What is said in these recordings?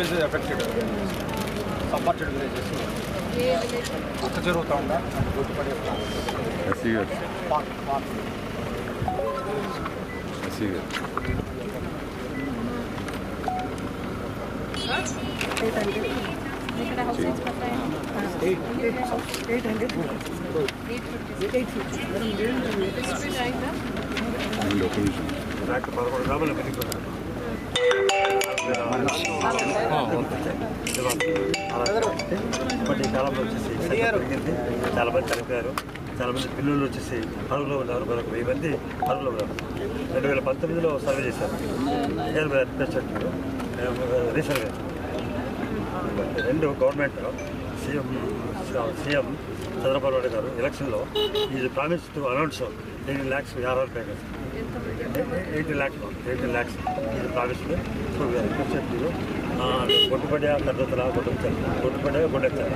Villages affected సబ్మర్టెడ్ villages కొత్త జరుగుతూ ఉందా గుర్తుపడే ఎస్సీ గారు పార్క్ పార్క్ ఎస్సీ గారు ఇక్కడ హౌస్ రేట్స్ పడతాయి eight hundred eight fifty eight fifty distribute అయిందా అండ్ ఒక నిమిషం పదకొండు గ్రాముల పెరిగిపోతారు ఇప్పటి కాలంలో వచ్చేసి చాలా మంది చనిపోయారు చాలా మంది పిల్లలు వచ్చేసి అరుగులో ఉన్నారు మరొక వెయ్యి మంది అరుగులో ఉన్నారు రెండు వేల పంతొమ్మిదిలో సర్వే చేశారు రీసెంట్గా రెండు government CM CM Chandrababu Naidu గారు ఎలక్షన్లో ఇది promise to announce eight lakhs हज़ार रुपए का एट लैक्स एट लैक्स कागज़ में छो गया कुछ हाँ गुट पड़े कर्ज तला गुट चल। गुट पड़े गुट चल।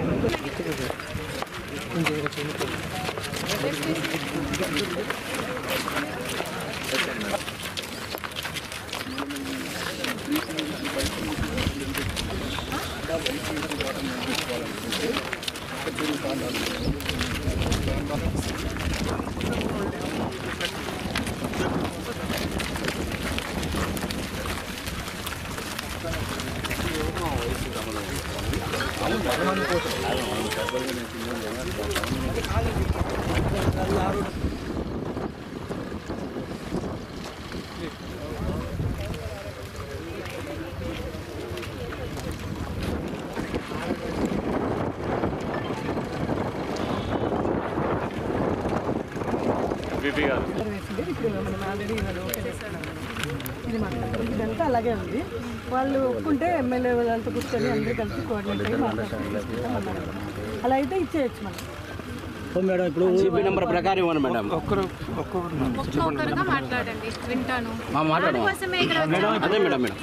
మనం ఆల్రెడీ ఇవాళ ఓకే చేస్తున్నాం. ఇది మాట్లాడుతున్నాం ఇదంతా అలాగే ఉంది. వాళ్ళు ఒప్పుకుంటే ఎమ్మెల్యే వాళ్ళతో కూర్చొని అందరూ కలిసి కోఆర్డినేట్ అయ్యి మాట్లాడుకుంటాం అలా అయితే ఇచ్చేయచ్చు మనం. సిపి నెంబర్ ప్రకారం ఇవ్వండి మేడం. ఒక్కొక్కరుగా మాట్లాడండి. వింటాను. మాట్లాడు. అదే మేడం మేడం.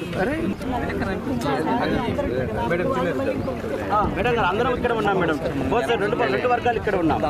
మేడం గారు అందరం ఇక్కడ ఉన్నాం మేడం. బోత్ రెండు రెండు వర్గాలు ఇక్కడ ఉన్నాం.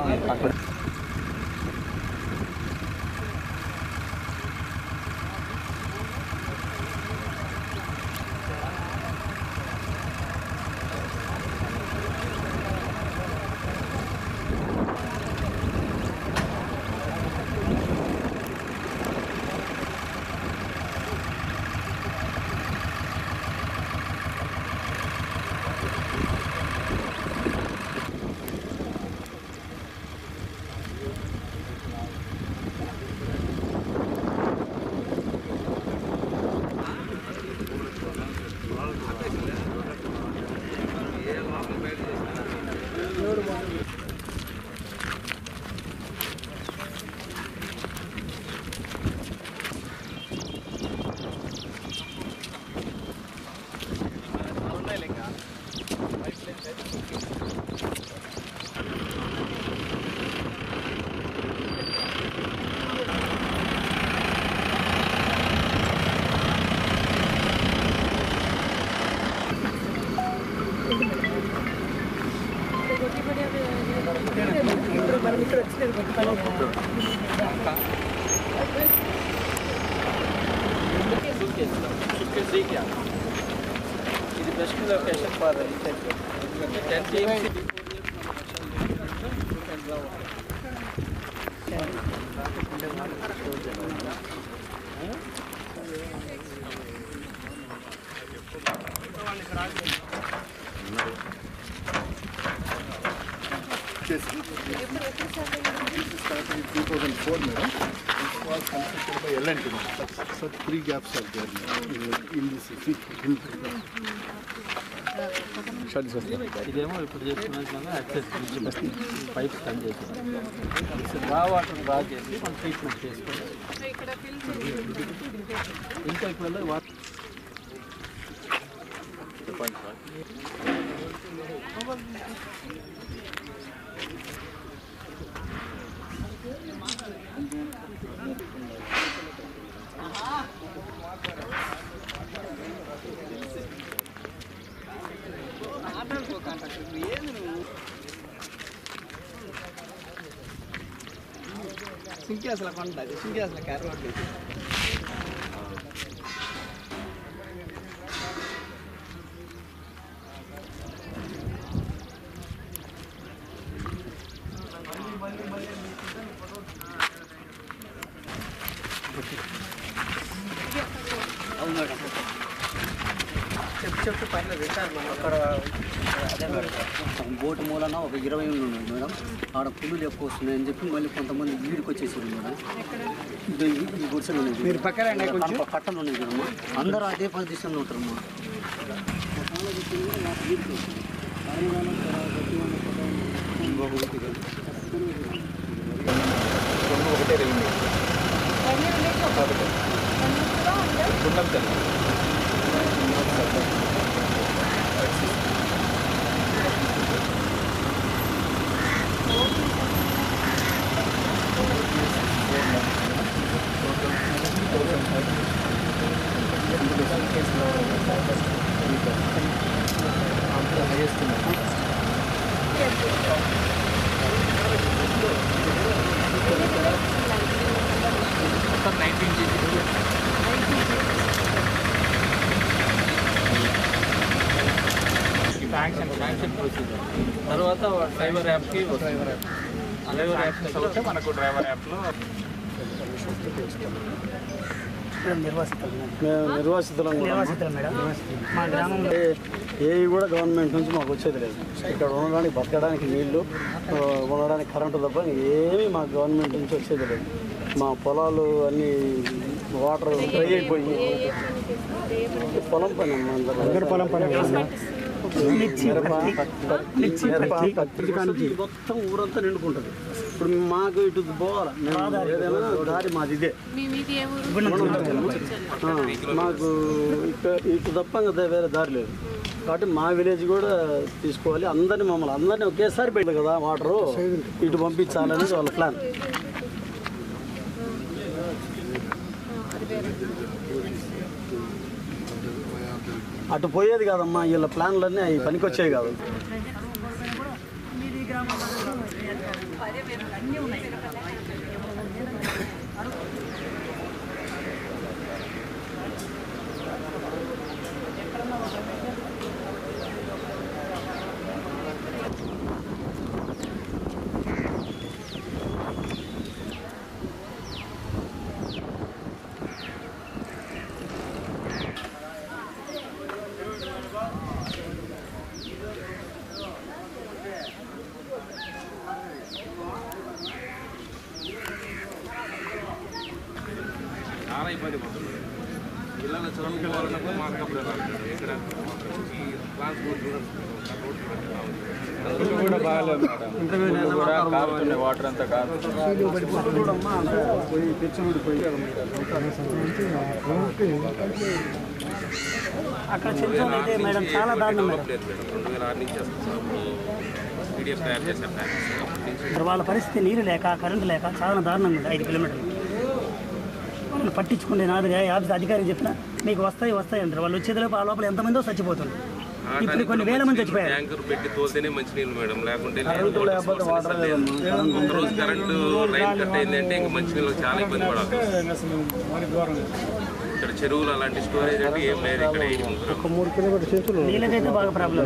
to Zeke. It is best location for the tenth team. Thank you. Two thousand four madam was constructed by LNT gaps are in this ఇదేమో ఇప్పుడు చేస్తున్న యాక్సెస్ గురించి పైప్ కన్ చేస్తున్నాం రా వాటర్ రా చేసి మనం ట్రీట్మెంట్ చేసుకోవాలి ఇంకా ఇప్పుడు వాటర్ చెప్పండి సార్ సుంకేసల కొండ అది సుంకేసల కర్ర ఒకటి Thank you. కర్రోడ్ అక్కడ అదే మేడం బోటు మూలన ఒక ఇరవై ఉన్నాయి మేడం. ఆడ పుల్లులు ఎక్కువ వస్తున్నాయి అని చెప్పి మళ్ళీ కొంతమంది వీడికి వచ్చేసారు మేడం. ఇది ఈ- గుడిసెలు ఉన్నాయి మీరు పక్కన కట్టలు ఉన్నాయి కదమ్మా అందరూ అదే పొజిషన్లో ఉంటారమ్మా ఒకటే రెవెన్యూ గుండం తెల్ల శాంక్షన్ శాంక్షన్ ప్రొసీజర్ తర్వాత డ్రైవర్ యాప్కి డ్రైవర్ యాప్ డ్రైవర్ యాప్స్ అవుతే మనకు డ్రైవర్ యాప్లో మేము నిర్వాసితులం మా గ్రామంలో ఏవి కూడా గవర్నమెంట్ నుంచి మాకు వచ్చేది లేదు ఇక్కడ ఉండడానికి బతకడానికి నీళ్ళు ఉండడానికి కరెంటు తప్ప ఏమీ మాకు గవర్నమెంట్ నుంచి వచ్చేది లేదు మా పొలాలు అన్నీ వాటర్ డ్రై అయిపోయి పొలం పని అందరూ పొలం పని పత్తి. కానించి మొత్తం ఊరంతా నిండుకుంటుంది. ఇప్పుడు మాకు ఇటు పోవాలి? దారి మాది ఇదే. మాకు ఇటు తప్ప వేరే దారి లేదు. కాబట్టి మా విలేజ్ కూడా తీసుకోవాలి. అందరిని మమ్మల్ని అందరినీ ఒకేసారి పెట్టదు కదా వాటరు. ఇటు పంపించాలనేది వాళ్ళ ప్లాన్. అటు పోయేది కాదమ్మా వీళ్ళ ప్లాన్లన్నీ అవి పనికొచ్చేవి కాదు చాలా ఇబ్బంది పడుతుంది పిల్లలు కూడా బాగాలేదు మేడం. కూడా కారుతున్నాయి వాటర్ అంతా కాదు పోయి పోయి అక్కడ చెంచోలు అయితే మేడం చాలా దారుణం మేడం. రెండు వేల ఆరు నుంచి వస్తుంది పీడిఎఫ్ తయారు చేశారు మరి వాళ్ళ పరిస్థితి నీరు లేక కరెంటు లేక చాలా దారుణంగా ఉంది. ఐదు కిలోమీటర్లు. వాళ్ళు పట్టించుకునే నాదుగా ఆఫీస్ అధికారి చెప్పిన మీకు వస్తాయి వస్తాయి అంటారు. వాళ్ళు వచ్చేదిలోపు ఆ లోపల ఎంతమందో చచ్చిపోతుంది ఇప్పుడు కొన్ని వేల మంది చచ్చిపోయారు. ట్యాంకర్ పెట్టి తోలితేనే మంచినీళ్ళు మేడం. లేకుంటే ఒక రోజు కరెంటు కట్ అయిందంటే ఇంకా మంచినీళ్ళు చాలా ఇబ్బంది పడాలి. ఇక్కడ చెరువులు అలాంటి స్టోరేజ్ అంటే ఏం లేదు. ఇక్కడ నీళ్ళకైతే బాగా ప్రాబ్లం.